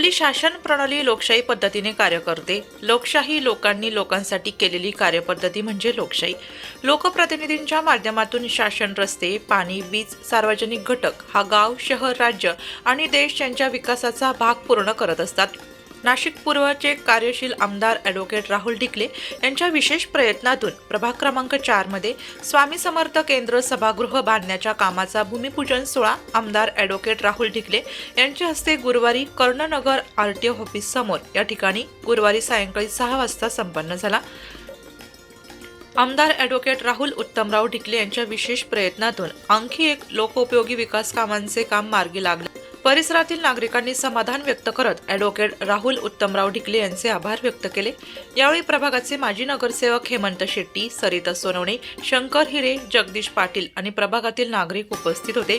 आपली शासन प्रणाली लोकशाही पद्धतीने कार्य करते. लोकशाही लोकांनी लोकांसाठी केलेली कार्यपद्धती म्हणजे लोकशाही. लोकप्रतिनिधींच्या माध्यमातून शासन रस्ते पाणी वीज सार्वजनिक घटक हा गाव शहर राज्य आणि देश यांच्या विकासाचा भाग पूर्ण करत असतात. नाशिक पूर्वचे कार्यशील आमदार ॲडव्होकेट राहुल डिकले यांच्या विशेष प्रयत्नातून प्रभाग क्रमांक चारमध्ये स्वामी समर्थ केंद्र सभागृह बांधण्याच्या कामाचा भूमिपूजन सोहळा आमदार ॲडव्होकेट राहुल डिकले यांच्या हस्ते गुरुवारी Karnanagar R T O office समोर या ठिकाणी गुरुवारी सायंकाळी सहा वाजता संपन्न झाला. आमदार ॲडव्होकेट राहुल उत्तमराव ढिकले यांच्या विशेष प्रयत्नातून आणखी एक लोकोपयोगी विकास कामांचे काम मार्गी लागले. परिसरातील नागरिकांनी समाधान व्यक्त करत ॲडव्होकेट राहुल उत्तमराव ढिकले यांचे आभार व्यक्त केले. यावेळी प्रभागाचे माजी नगरसेवक हेमंत शेट्टी सरिता सोनवणे शंकर हिरे जगदीश पाटील आणि प्रभागातील नागरिक उपस्थित होते.